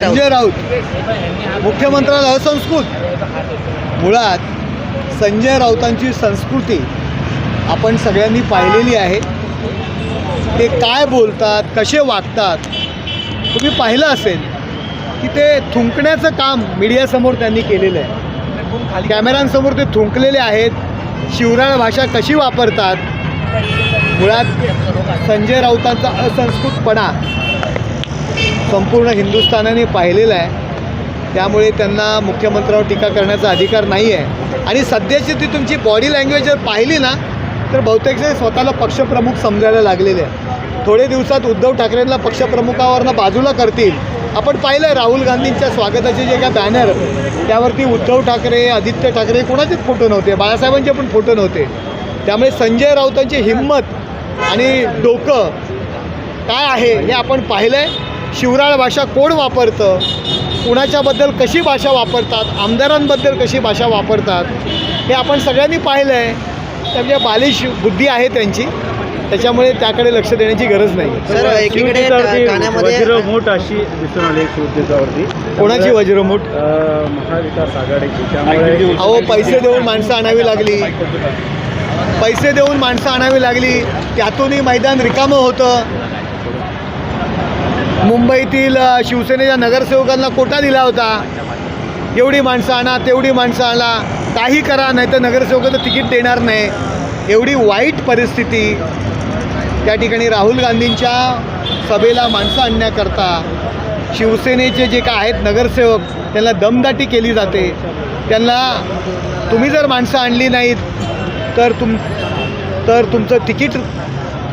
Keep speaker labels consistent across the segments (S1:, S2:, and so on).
S1: संजय राऊत. मुख्यमंत्र्याला असंस्कृत. मुळात संजय राऊतांची संस्कृती आपण सगळ्यांनी पाहिलेली आहे. ते काय बोलतात कसे वागतात तुम्ही पाहिलं असेल की ते थुंकण्याचं काम मीडियासमोर त्यांनी केलेलं आहे. कॅमेऱ्यांसमोर ते थुंकलेले आहेत. शिवराळ भाषा कशी वापरतात? मुळात संजय राऊतांचा असंस्कृतपणा संपूर्ण हिंदुस्थानाने पाहिलेलं आहे. त्यामुळे त्यांना मुख्यमंत्र्यावर टीका करण्याचा अधिकार नाही आहे. आणि सध्याची ती तुमची बॉडी लँग्वेज जर पाहिली ना तर बहुतेक स्वतःला पक्षप्रमुख समजायला लागलेले आहे थोडे दिवसात उद्धव ठाकरेंना पक्षप्रमुखावरनं बाजूला करतील. आपण पाहिलं आहे राहुल गांधींच्या स्वागताचे जे काय बॅनर त्यावरती उद्धव ठाकरे आदित्य ठाकरे कोणाचेच फोटो नव्हते. बाळासाहेबांचे पण फोटो नव्हते. त्यामुळे संजय राऊतांची हिंमत आणि डोकं काय आहे हे आपण पाहिलं आहे शिवराळ भाषा कोण वापरतं? कुणाच्याबद्दल कशी भाषा वापरतात? आमदारांबद्दल कशी भाषा वापरतात? हे आपण सगळ्यांनी पाहिलं आहे त्यामुळे बालिश बुद्धी आहे त्यांची. त्याच्यामुळे त्याकडे लक्ष देण्याची गरज नाही.
S2: वज्रमूठ अशी दिसून आली शिवसेनेवरती.
S1: कोणाची वज्रमूठ
S2: महाविकास आघाडीची. त्यामुळे
S1: अहो पैसे देऊन माणसं आणावी लागली. पैसे देऊन माणसं आणावी लागली. त्यातूनही मैदान रिकामं होतं. मुंबईतील शिवसेनेच्या नगरसेवकांना कोटा दिला होता. एवढी माणसं आणा तेवढी माणसं आणा. काही करा नाही तर नगरसेवकाचं तिकीट देणार नाही. एवढी वाईट परिस्थिती. त्या ठिकाणी राहुल गांधींच्या सभेला माणसं आणण्याकरता शिवसेनेचे जे काय आहेत नगरसेवक त्यांना दमदाटी केली जाते. त्यांना तुम्ही जर माणसं आणली नाहीत तर तुम तर तुमचं तिकीट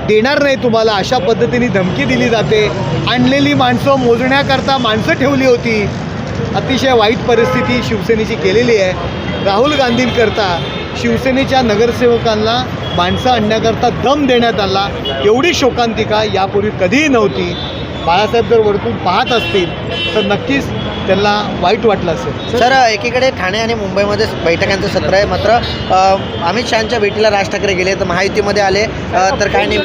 S1: देणार नाही तुम्हाला अशा पद्धतीने धमकी दिली जाते. आणलेली माणसं मोजण्याकरता माणसं ठेवली होती. अतिशय वाईट परिस्थिती शिवसेनेची केलेली आहे. राहुल गांधींकरता शिवसेनेच्या नगरसेवकांना माणसं आणण्याकरता दम देण्यात आला. एवढी शोकांतिका यापूर्वी कधीही नव्हती. बाळासाहेब जर वरतून पाहत असतील तर नक्कीच त्यांना वाईट वाटलं असेल.
S3: सर एकीकडे ठाणे आणि मुंबईमध्ये बैठकांचं सत्र आहे मात्र अमित शहाच्या भेटीला राज ठाकरे गेले तर महायुतीमध्ये आले तर काय नाही